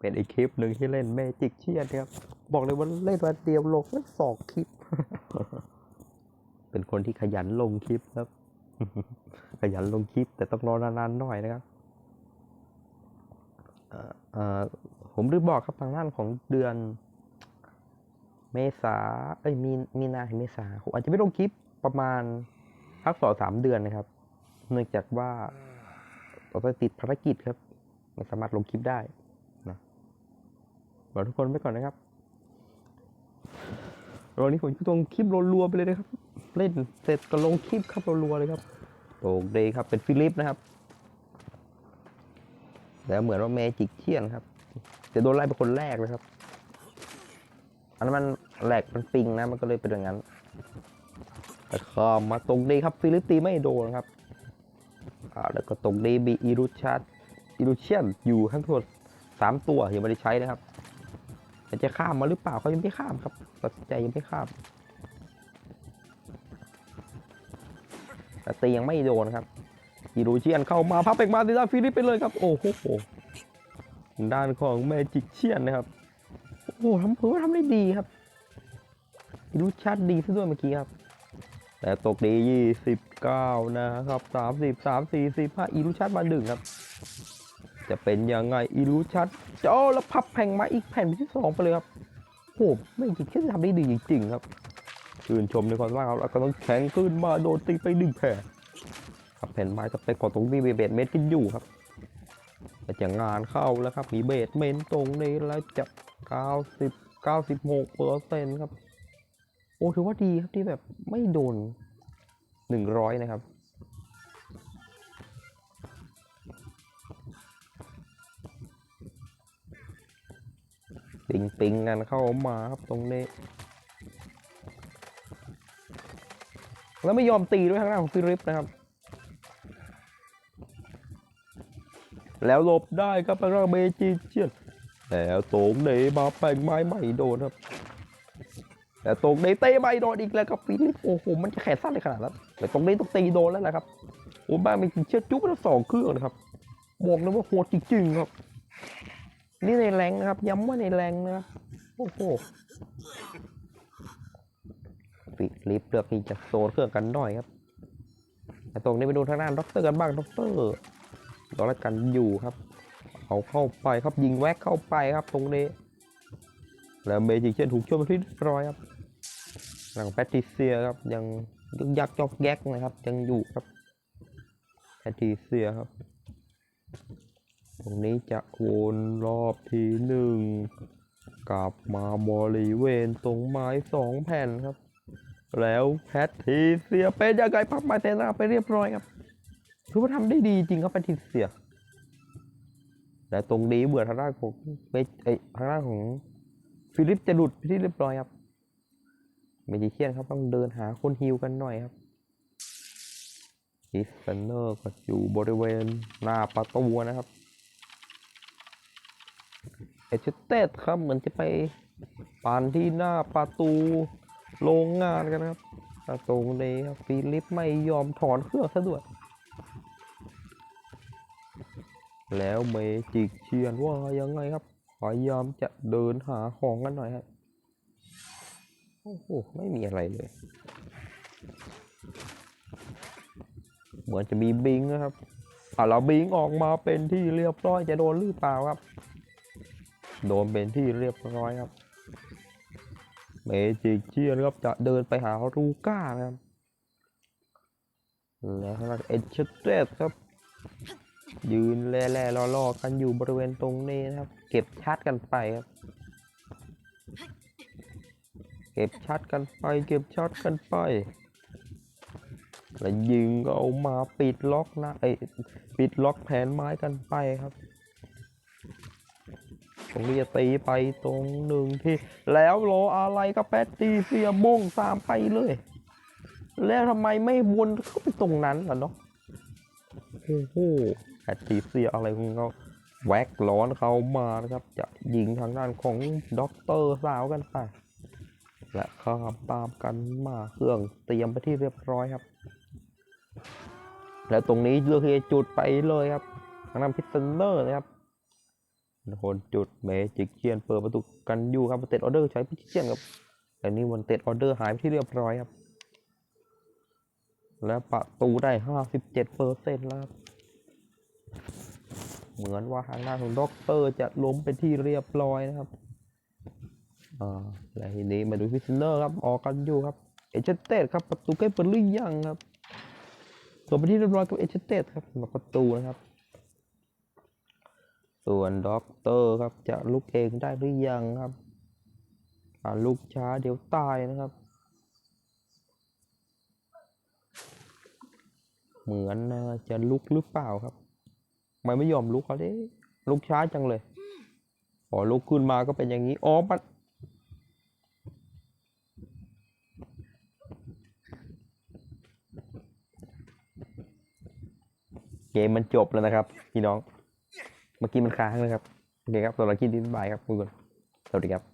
เป็นอีกคลิปหนึ่งที่เล่นเมจิกเชียนครับ บอกเลยว่าเล่นวันเดียวลงทั้งสองคลิป เป็นคนที่ขยันลงคลิปครับ ขยันลงคลิป แต่ต้องรอนานๆหน่อยนะครับผมลืมบอกครับทางด้านของเดือน เมษาเอ้ยมีมีนาถึงเมษาผมอาจจะไม่ลงคลิปประมาณพักสองสามเดือนนะครับ เนื่องจากว่าเราต้องติดภารกิจครับ ไม่สามารถลงคลิปได้ บอกทุกคนไว้ก่อนนะครับวันนี้ผมจะลงคลิปรัวๆไปเลยนะครับ เล่นเสร็จก็ลงคลิปครับรัวๆเลยครับโตกเดย์ครับเป็นฟิลิปนะครับ แล้วเหมือนว่าเมจิกเชี่ยนครับ จะโดนไล่เป็นคนแรกเลยครับ อันนั้นมันแหลกมันปิงนะมันก็เลยเป็นอย่างนั้นแต่ข้ามมาตรงเดย์ครับ ฟิลิปตีไม่โดนครับอ่าแล้วก็ตรงเดย์บีอีรูชัดอีรูเชียนอยู่ทั้งทั้งหมดสามตัวยังไม่ได้ใช้นะครับ แต่จะข้ามมาหรือเปล่าเขายังไม่ข้ามครับตัดใจยังไม่ข้าม แต่ตียังไม่โดนครับอีรูเชียนเข้ามาพับเอกมาติดด้านฟิลิปไปเลยครับ โอ้โหด้านของแมจิกเชียนนะครับ โอ้โหทำถือว่าทำได้ดีครับอีรูชัดดีซะด้วยเมื่อกี้ครับ แต่ตกดียี่สิบเก้านะครับสามสิบสามสี่สิบห้าอีรูชัดมาหนึ่งครับ จะเป็นยังไงอีรูชัด จ้าแล้วพับแผ่งมาอีกแผ่นที่สองไปเลยครับโอ้โหไม่จริงแค่ทำได้ดีจริงๆครับชื่นชมในความสามารถครับแล้วก็ต้องแข็งขึ้นมาโดนตีไปหนึ่งแผ่นครับแผ่นไม้สเปคของตรงนี้มีเบสเมนต์กันอยู่ครับแต่จะงานเข้าแล้วครับมีเบสเมนต์ตรงนี้แล้วจะเก้าสิบเก้าสิบหกเปอร์เซ็นต์ครับโอ้ถือว่าดีครับที่แบบไม่โดนหนึ่งร้อยนะครับ ปิงปิงกันเข้ามาครับตรงนี้ แล้วไม่ยอมตีด้วยทางด้านของฟิลิปนะครับ แล้วหลบได้ครับทางด้าเมจิเชียนแล้วตงเดมาแปลงไม้ไม่โดนครับแต่ตรงนี้เตะไม่โดนอีกแล้วครับฟิลิปโอ้โหมันจะแขนสั้นเลยขนาดนั้นแต่ตรงนี้ต้องตีโดนแล้วแหละครับโอ้บ้ามีเชือกจุ๊บแล้วสองเครื่องนะครับบอกเลยว่าโหดจริงๆครับ นี่ในแรงนะครับ ย้ำว่าในแรงนะครับโอ้โหฟิลิปเลือกที่จะโซนเครื่องกันหน่อยครับแต่ตรงนี้ไปดูทางด้านด็อกเตอร์กันบ้างด็อกเตอร์รอแล้วกันอยู่ครับ เอาเข้าไปครับยิงแว็กเข้าไปครับตรงนี้ แล้วเมจิเช่นถูกช่วยไปที่ร้อยครับ หลังแพทริเซียครับยังยึกยักจอกแยกนะครับ ยังอยู่ครับแพทริเซียครับ ตรงนี้จะวนรอบทีหนึ่งกลับมาบริเวณตรงไม้สองแผ่นครับ แล้วแพทริเซียเป็นยังไงพับมาเตนาไปเรียบร้อยครับถือว่าทำได้ดีจริงครับแพทริเซียและตรงนี้เบื่อทางด้านของเมจเอ้ทางด้านของฟิลิปจะหลุดไปที่เรียบร้อยครับเมจิเชียนครับต้องเดินหาคนฮิวกันหน่อยครับอิสเซนเนอร์ก็อยู่บริเวณหน้าประตูนะครับ เอชเตสครับเหมือนจะไปปานที่หน้าประตูโรงงานกันครับแต่ตรงนี้ครับฟิลิปไม่ยอมถอนเครื่องซะด้วยแล้วเมจิกเชียนว่ายังไงครับพยายามจะเดินหาของกันหน่อยครับโอ้โหไม่มีอะไรเลย เหมือนจะมีบิงนะครับอะเราบิงออกมาเป็นที่เรียบร้อยจะโดนหรือเปล่าครับ โดนเป็นที่เรียบร้อยครับ เมจิกเชียนครับจะเดินไปหารูก้านะครับ แล้วทางด้านเชเตสครับ ยืนแล่ๆล่อๆกันอยู่บริเวณตรงนี้นะครับ เก็บชัดกันไปครับ เก็บชัดกันไป เก็บชัดกันไปแล้วยิงเอามาปิดล็อกนะไอยปิดล็อกแผนไม้กันไปครับ ตรงนี้จะตีไปตรงหนึ่งที่ แล้วรออะไรก็แปตตีเสียโมงสามไปเลย แล้วทำไมไม่วนเข้าไปตรงนั้นล่ะเนาะโอ้โหแพตติเซียอะไรของเขาแวกร้อนเขามานะครับ จะยิงทางด้านของด็อกเตอร์สาวกันไป และข้ามตามกันมาเครื่องเตรียมไปที่เรียบร้อยครับ และตรงนี้เลือกที่จะจุดไปเลยครับทางด้านพิสเตนเนอร์นะครับ คนจุดเมจิกเชียนเปิดประตูกันอยู่ครับเต็ดออเดอร์ใช้พิเชียนครับแต่นี่วันเต็ดออเดอร์หายไปที่เรียบร้อยครับ และประตูได้ห้าสิบเจ็ดเปอร์เซ็นต์แล้วครับเหมือนว่าทางด้านของด็อกเตอร์จะล้มเป็นที่เรียบร้อยนะครับอ่าและทีนี้มาดูพิซเนอร์ครับออกกันอยู่ครับเอเจเตสครับประตูใกล้เปิดหรือยังครับเปิดไปที่เรียบร้อยกับเอเจเตสครับประตูนะครับ ส่วนด็อกเตอร์ครับจะลุกเองได้หรือยังครับลุกช้าเดี๋ยวตายนะครับ เหมือนจะลุกหรือเปล่าครับทำไมไม่ยอมลุกเขาดิลุกช้าจังเลยพอลุกขึ้นมาก็เป็นอย่างนี้อ๋อมันเกมมันจบแล้วนะครับ พี่น้อง เมื่อกี้มันค้างนะครับ โอเคครับสำหรับคลิปนี้บ๊ายบายครับทุกคนสวัสดีครับ